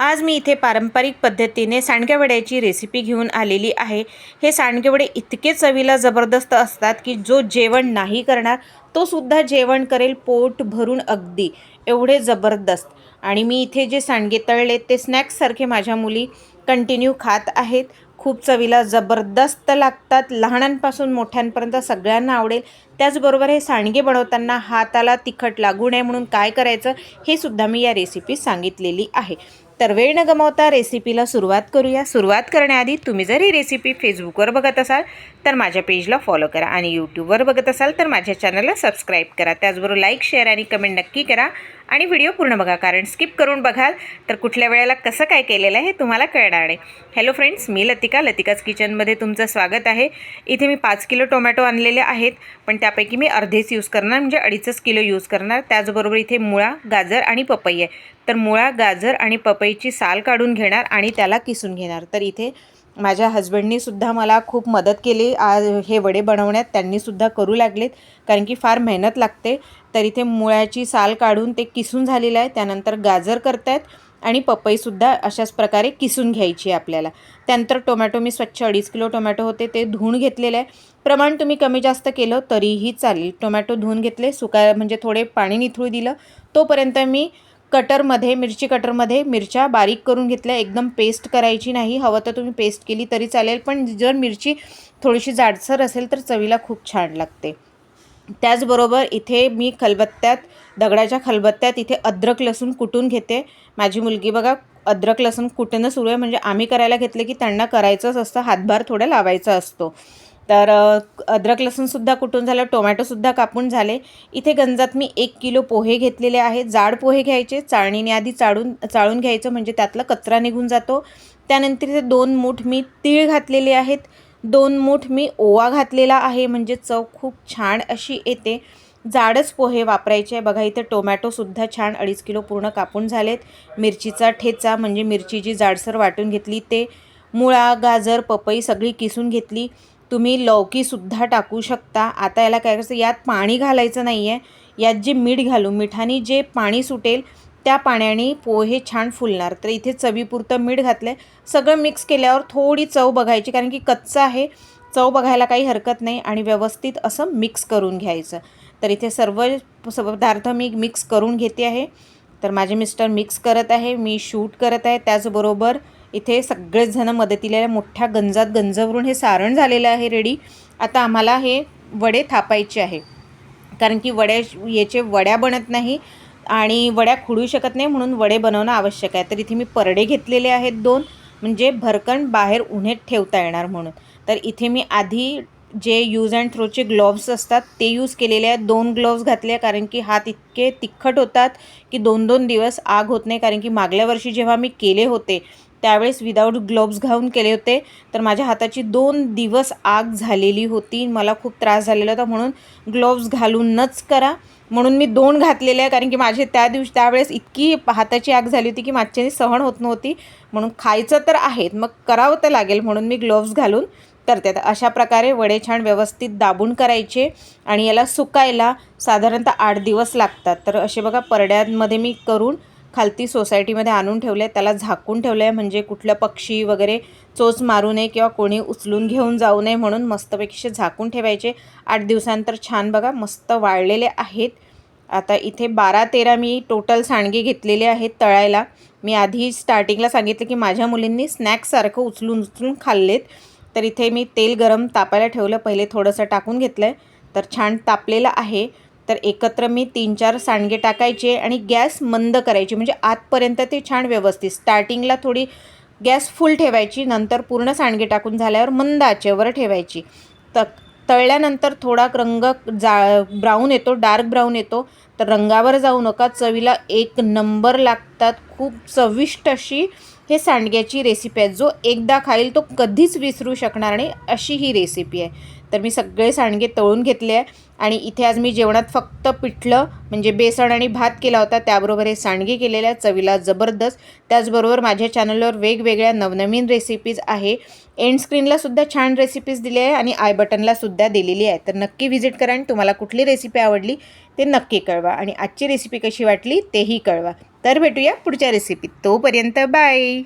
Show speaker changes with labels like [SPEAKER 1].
[SPEAKER 1] आज मी इथे पारंपरिक पद्धतीने सांडगेवड्याची रेसिपी घेऊन आलेली आहे. हे सांडगेवडे इतके चवीला जबरदस्त असतात की जो जेवण नाही करणार तो सुद्धा जेवण करेल पोट भरून अगदी. एवढे जबरदस्त. आणि मी इथे जे सांडगे तळले ते स्नॅक्ससारखे माझ्या मुली कंटिन्यू खात आहेत. खूप चवीला जबरदस्त लागतात. लहानांपासून मोठ्यांपर्यंत सगळ्यांना आवडेल. त्याचबरोबर हे सांडगे बनवताना हाताला तिखट लागू नये म्हणून काय करायचं हे सुद्धा मी या रेसिपी सांगितलेली आहे. तर वेळ न गमावता रेसिपीला सुरुवात करूया. सुरुवात करण्याआधी तुम्ही जर ही रेसिपी फेसबुकवर बघत असाल तर माझ्या पेजला फॉलो करा आणि यूट्यूबवर बघत असाल तर माझ्या चॅनलला सबस्क्राईब करा. त्याचबरोबर लाईक शेअर आणि कमेंट नक्की करा. आणि व्हिडिओ पूर्ण बघा कारण स्किप करून बघाल तर कुठल्या वेळेला कसं काय केलेलं आहे हे तुम्हाला कळणार नाही हॅलो फ्रेंड्स मी लतिका. लतिकाच किचनमध्ये तुमचं स्वागत आहे. इथे मी पाच किलो टोमॅटो आणलेले आहेत पण त्यापैकी मी अर्धेच यूज करणार म्हणजे अडीचच किलो यूज करणार. त्याचबरोबर इथे मुळा गाजर आणि पपई आहे. तर मुळा गाजर आणि पपईची साल काढून घेणार आणि त्याला किसून घेणार. तर इथे माझ्या हजबंडनी सुद्धा मला खूप मदत केली. आज हे वडे बनवण्यात त्यांनीसुद्धा करू लागलेत. कारण की फार मेहनत लागते. तर इथे मुळ्याची साल काढून ते किसून झालेलं आहे. त्यानंतर गाजर करतायत आणि पपईसुद्धा अशाच प्रकारे किसून घ्यायची आहे आपल्याला. त्यानंतर टोमॅटो मी स्वच्छ अडीच किलो टोमॅटो होते ते धुवून घेतलेले आहे. प्रमाण तुम्ही कमी जास्त केलं तरीही चालेल. टोमॅटो धुवून घेतले सुका म्हणजे थोडे पाणी निथळू दिलं. तोपर्यंत मी कटरमध्ये मिरची कटरमध्ये मिरच्या बारीक करून घेतल्या. एकदम पेस्ट करायची नाही. हवं तर तुम्ही पेस्ट केली तरी चालेल. पण जर मिरची थोडीशी जाडसर असेल तर चवीला खूप छान लागते. त्याचबरोबर इथे मी खलबत्त्यात दगडाच्या खलबत्त्यात इथे अद्रक लसूण कुटून घेते. माझी मुलगी बघा अद्रक लसूण कुटणं सुरू आहे. म्हणजे आम्ही करायला घेतलं की त्यांना करायचंच असतं. हातभार थोडा लावायचा असतो. तर अद्रक लसूणसुद्धा कुटून झालं टोमॅटोसुद्धा कापून झाले. इथे गंजात मी एक किलो पोहे घेतलेले आहेत. जाड पोहे घ्यायचे चाळणीने आधी चाळून चाळून घ्यायचं म्हणजे त्यातला कचरा निघून जातो. त्यानंतर इथे दोन मूठ मी तीळ घातलेले आहेत. दोन मूठ मी ओवा घातलेला आहे म्हणजे चव खूप छान अशी येते. जाडच पोहे वापरायचे बघा इथे टोमॅटोसुद्धा छान अडीच किलो पूर्ण कापून झालेत. मिरचीचा ठेचा म्हणजे मिरची जी जाडसर वाटून घेतली ते. मुळा गाजर पपई सगळी किसून घेतली. तुम्ही लौकीसुद्धा टाकू शकता. आता याला काय करायचं यात पाणी घालायचं नाही आहे यात जे मीठ घालू मिठाने जे पाणी सुटेल त्या पाण्याने पोहे छान फुलणार. तर इथे चवीपुरतं मीठ घातलं आहे सगळं मिक्स केल्यावर थोडी चव बघायची कारण की कच्चं आहे. चव बघायला काही हरकत नाही आणि व्यवस्थित असं मिक्स करून घ्यायचं. तर इथे सर्व पदार्थ मी मिक्स करून घेते आहे. तर माझे मिस्टर मिक्स करत आहे मी शूट करत आहे. त्याचबरोबर इथे सगळेच जणं मदतीला मोठ्या गंजात गंजवरून हे सारण झालेलं आहे रेडी. आता आम्हाला हे वडे थापायचे आहे. कारण की वड्या याचे वड्या बनत नाही आणि वड्या खुडू शकत नाही म्हणून वडे बनवणं आवश्यक आहे. तर इथे मी परडे घेतलेले आहेत दोन म्हणजे भरकन बाहेर उन्हेत ठेवता येणार म्हणून. तर इथे मी आधी जे यूज अँड थ्रोचे ग्लोव्स असतात ते यूज केलेले आहेत. दोन ग्लोव्स घातले कारण की हात इतके तिखट होतात की दोन दोन दिवस आग होत नाही. कारण की मागल्या वर्षी जेव्हा मी केले होते त्यावेळेस विदाऊट ग्लोव्ज घालून केले होते. तर माझ्या हाताची दोन दिवस आग झालेली होती. मला खूप त्रास झालेला होता. म्हणून ग्लोव्ज घालूनच करा. म्हणून मी दोन घातलेले आहे. कारण की माझे त्या दिवशी त्यावेळेस इतकी हाताची आग झाली होती की माझ्याने सहन होत नव्हती. म्हणून खायचं तर आहेत मग करावं तर लागेल. म्हणून मी ग्लोव्ज घालून करते. तर अशा प्रकारे वडे छान व्यवस्थित दाबून करायचे आणि याला सुकायला साधारणतः आठ दिवस लागतात. तर असे बघा परड्यांमध्ये मी करून खालती सोसायटीमध्ये आणून ठेवलं आहे त्याला झाकून ठेवलं आहे म्हणजे कुठलं पक्षी वगैरे चोच मारू नये किंवा कोणी उचलून घेऊन जाऊ नये म्हणून मस्तपैकी झाकून ठेवायचे. आठ दिवसानंतर छान बघा मस्त वाळलेले आहेत. आता इथे बारा तेरा मी टोटल सांडगे घेतलेले आहेत तळायला. मी आधी स्टार्टिंगला सांगितलं की माझ्या मुलींनी स्नॅक्ससारखं उचलून उचलून खाल्लेत. तर इथे मी तेल गरम तापायला ठेवलं. पहिले थोडंसं टाकून घेतलं आहे तर छान तापलेलं आहे. तर एकत्र मी तीन चार सांडगे टाकायचे आणि गॅस मंद करायची. म्हणजे आतपर्यंत ते छान व्यवस्थित स्टार्टिंगला थोडी गॅस फुल ठेवायची नंतर पूर्ण सांडगे टाकून झाल्यावर मंद आचेवर ठेवायची. त तळल्यानंतर थोडा रंग जा ब्राऊन येतो डार्क ब्राऊन येतो. तर रंगावर जाऊ नका चवीला एक नंबर लागतात. खूप चविष्ट अशी हे सांडग्याची रेसिपी आहे. जो एकदा खाईल तो कधीच विसरू शकणार नाही. अशी ही रेसिपी आहे. तर मी सगळे सांडगे तळून घेतले आहे. आणि इथे आज मी जेवणात फक्त पिठलं म्हणजे बेसन आणि भात केला होता. त्याबरोबर हे सांडगे केलेले चवीला जबरदस्त. त्याचबरोबर माझ्या चॅनलवर वेगवेगळ्या नवनवीन रेसिपीज आहे. एंड स्क्रीनलासुद्धा छान रेसिपीज दिली आहे आणि आय बटनलासुद्धा दिलेली आहे. तर नक्की व्हिजिट करा आणि तुम्हाला कुठली रेसिपी आवडली ते नक्की कळवा. आणि आजची रेसिपी कशी वाटली तेही कळवा. तर भेटूया पुढच्या रेसिपीत तोपर्यंत बाय